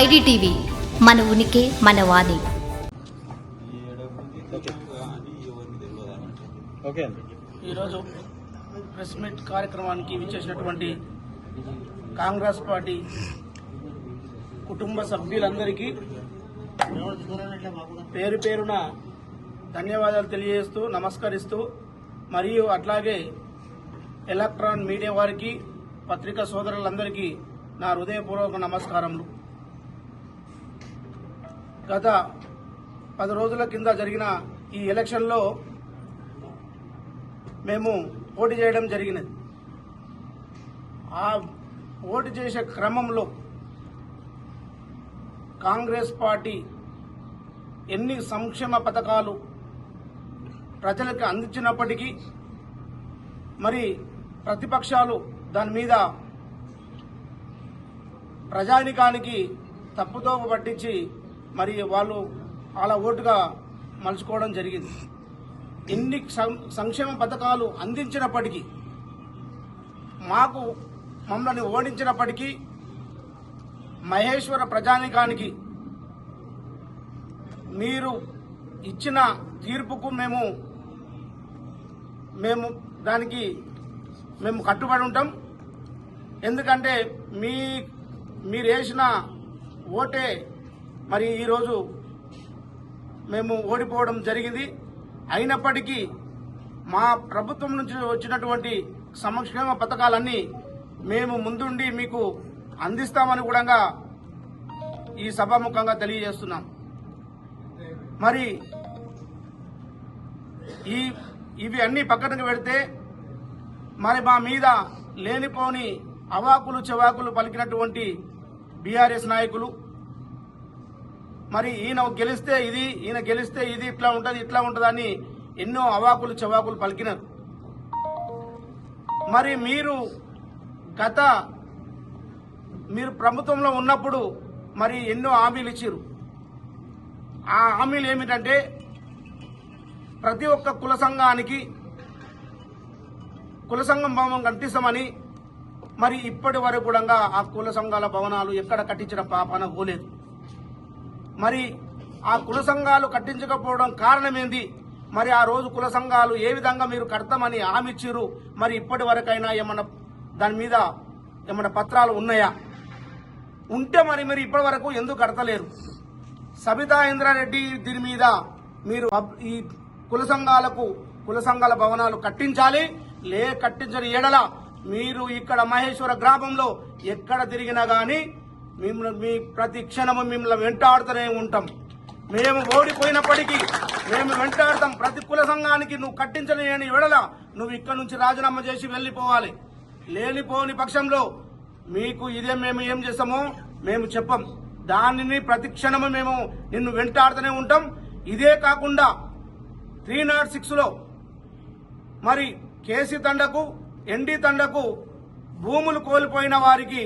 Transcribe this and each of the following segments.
IDTV మన ఉనికి మన వాణి. ఈరోజు ప్రెస్ మీట్ కార్యక్రమానికి విచ్చేసినటువంటి కాంగ్రెస్ పార్టీ కుటుంబ సభ్యులందరికీ పేరు పేరున ధన్యవాదాలు తెలియజేస్తూ నమస్కరిస్తూ మరియు అట్లాగే ఎలక్ట్రాన్ మీడియా వారికి పత్రికా సోదరులందరికీ నా హృదయపూర్వక నమస్కారములు. గత పది రోజుల కింద జరిగిన ఈ ఎలక్షన్లో మేము పోటీ చేయడం జరిగినది. ఆ పోటీ చేసే క్రమంలో కాంగ్రెస్ పార్టీ ఎన్ని సంక్షేమ పథకాలు ప్రజలకు అందించినప్పటికీ మరి ప్రతిపక్షాలు దాని మీద ప్రజానికానికి తప్పుదోవ పట్టించి మరి వాళ్ళు అలా ఓటుగా మలుచుకోవడం జరిగింది. ఎన్ని సం- సంక్షేమ పథకాలు అందించినప్పటికీ మాకు మమ్మల్ని ఓడించినప్పటికీ మహేశ్వర ప్రజానికానికి మీరు ఇచ్చిన తీర్పుకు మేము మేము దానికి మేము కట్టుబడి ఉంటాం. ఎందుకంటే మీ మీరు వేసిన ఓటే మరి ఈరోజు మేము ఓడిపోవడం జరిగింది. అయినప్పటికీ మా ప్రభుత్వం నుంచి వచ్చినటువంటి సంక్షేమ పథకాలన్నీ మేము ముందుండి మీకు అందిస్తామని కూడా ఈ సభాముఖంగా తెలియజేస్తున్నాం. మరి ఈ ఇవి అన్ని పక్కనకు పెడితే మరి మా మీద లేనిపోని అవాకులు చెవాకులు పలికినటువంటి బీఆర్ఎస్ నాయకులు మరి ఈయన గెలిస్తే ఇది ఈయన గెలిస్తే ఇది ఇట్లా ఉంటుంది ఇట్లా ఉంటదని ఎన్నో అవాకులు చవాకులు పలికినారు. మరి మీరు గత మీరు ప్రభుత్వంలో ఉన్నప్పుడు మరి ఎన్నో హామీలు ఇచ్చారు ఆ హామీలు ఏమిటంటే ప్రతి ఒక్క కుల సంఘానికి కుల సంఘం భవనం కట్టిస్తామని మరి ఇప్పటి వరకు కూడా ఆ కుల సంఘాల భవనాలు ఎక్కడ కట్టించిన పాపన పోలేదు. మరి ఆ కుల సంఘాలు కట్టించకపోవడం కారణం ఏంది మరి ఆ రోజు కుల సంఘాలు ఏ విధంగా మీరు కడతామని హామీ మరి ఇప్పటి వరకైనా ఏమన్నా దాని మీద ఏమన్నా పత్రాలు ఉన్నాయా? ఉంటే మరి మీరు ఇప్పటి వరకు ఎందుకు కడతలేరు? సబితా ఇంద్రారెడ్డి దీని మీద మీరు ఈ కుల సంఘాలకు కుల సంఘాల భవనాలు కట్టించాలి. లే కట్టించని ఎడల మీరు ఇక్కడ మహేశ్వర గ్రామంలో ఎక్కడ తిరిగినా కానీ మిమ్మల్ని మీ ప్రతి క్షణము మిమ్మల్ని వెంటాడుతూనే ఉంటాం. మేము ఓడిపోయినప్పటికీ మేము వెంటాడతాం. ప్రతి కుల సంఘానికి నువ్వు కట్టించలేని విడల నువ్వు ఇక్కడ నుంచి రాజీనామా చేసి వెళ్ళిపోవాలి. లేనిపోని పక్షంలో మీకు ఇదే మేము ఏం చేస్తామో మేము చెప్పం. దానిని ప్రతి క్షణము మేము నిన్ను వెంటాడుతూనే ఉంటాం. ఇదే కాకుండా త్రీ నాట్ సిక్స్లో మరి కేసీ తండకు ఎన్డీ తండకు భూములు కోల్పోయిన వారికి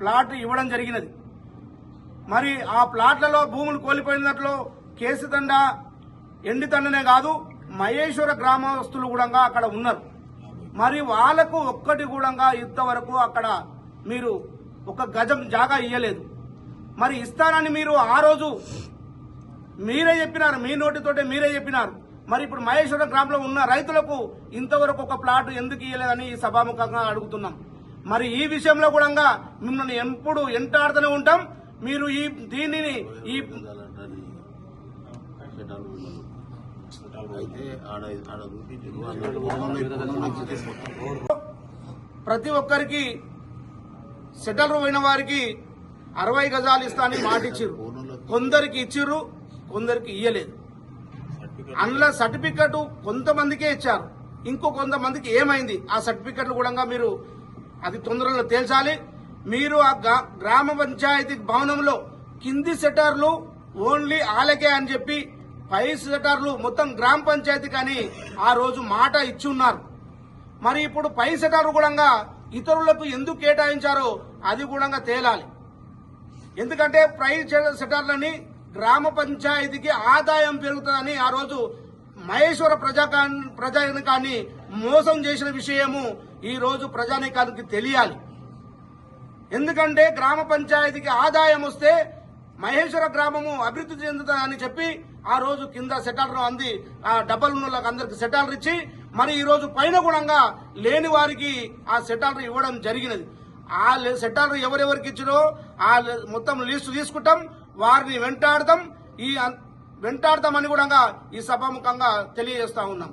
ప్లాట్ ఇవ్వడం జరిగినది. మరి ఆ ప్లాట్లలో భూములు కోల్పోయిన దాంట్లో ఎండితండనే కాదు మహేశ్వర గ్రామస్తులు కూడా అక్కడ ఉన్నారు. మరి వాళ్ళకు ఒక్కటి కూడా ఇంతవరకు అక్కడ మీరు ఒక గజం జాగా ఇయ్యలేదు. మరి ఇస్తానని మీరు ఆ రోజు మీరే చెప్పినారు మీ నోటితోటే మీరే చెప్పినారు. మరి ఇప్పుడు మహేశ్వరం గ్రామంలో ఉన్న రైతులకు ఇంతవరకు ఒక ప్లాట్ ఎందుకు ఇయ్యలేదని సభాముఖంగా అడుగుతున్నాం. మరి ఈ విషయంలో కూడా మిమ్మల్ని ఎప్పుడు ఎంటాడుతూనే ఉంటాం. మీరు ఈ దీనిని ఈ ప్రతి ఒక్కరికి సెటిల్ పోయిన వారికి అరవై గజాలు ఇస్తా అని మాట ఇచ్చిర్రు. కొందరికి ఇచ్చిర్రు కొందరికి ఇయ్యలేదు. అందులో సర్టిఫికెట్ కొంతమందికే ఇచ్చారు. ఇంకో కొంతమందికి ఏమైంది? ఆ సర్టిఫికెట్లు కూడా మీరు అది తొందరలో తేల్చాలి. మీరు ఆ గ్రామ పంచాయతీ భవనంలో కింది సెటర్లు ఓన్లీ ఆలకే అని చెప్పి పై సెటర్లు మొత్తం గ్రామ పంచాయతీ కానీ ఆ రోజు మాట ఇచ్చి ఉన్నారు. మరి ఇప్పుడు పై సెటర్లు కూడా ఇతరులకు ఎందుకు కేటాయించారో అది కూడా తేలాలి. ఎందుకంటే పై సెటర్లని గ్రామ పంచాయతీకి ఆదాయం పెరుగుతుందని ఆ రోజు మహేశ్వర ప్రజాకా ప్రజానికాన్ని మోసం చేసిన విషయము ఈ రోజు ప్రజానికానికి తెలియాలి. ఎందుకంటే గ్రామ పంచాయతీకి ఆదాయం వస్తే మహేశ్వర గ్రామము అభివృద్ధి చెందుతుందని చెప్పి ఆ రోజు కింద సెటాలర్ అంది. ఆ డబ్బల్ ఉన్నోళ్ళకి అందరికి సెటాలర్ ఇచ్చి మరి ఈ రోజు పైన గుణంగా లేని వారికి ఆ సెటాలర్ ఇవ్వడం జరిగినది. ఆ సెటాలర్ ఎవరెవరికి ఇచ్చినో ఆ మొత్తం లిస్టు తీసుకుంటాం వారిని వెంటాడతాం. ఈ వెంటాడతామని కూడా ఈ సభాముఖంగా తెలియజేస్తా ఉన్నాం.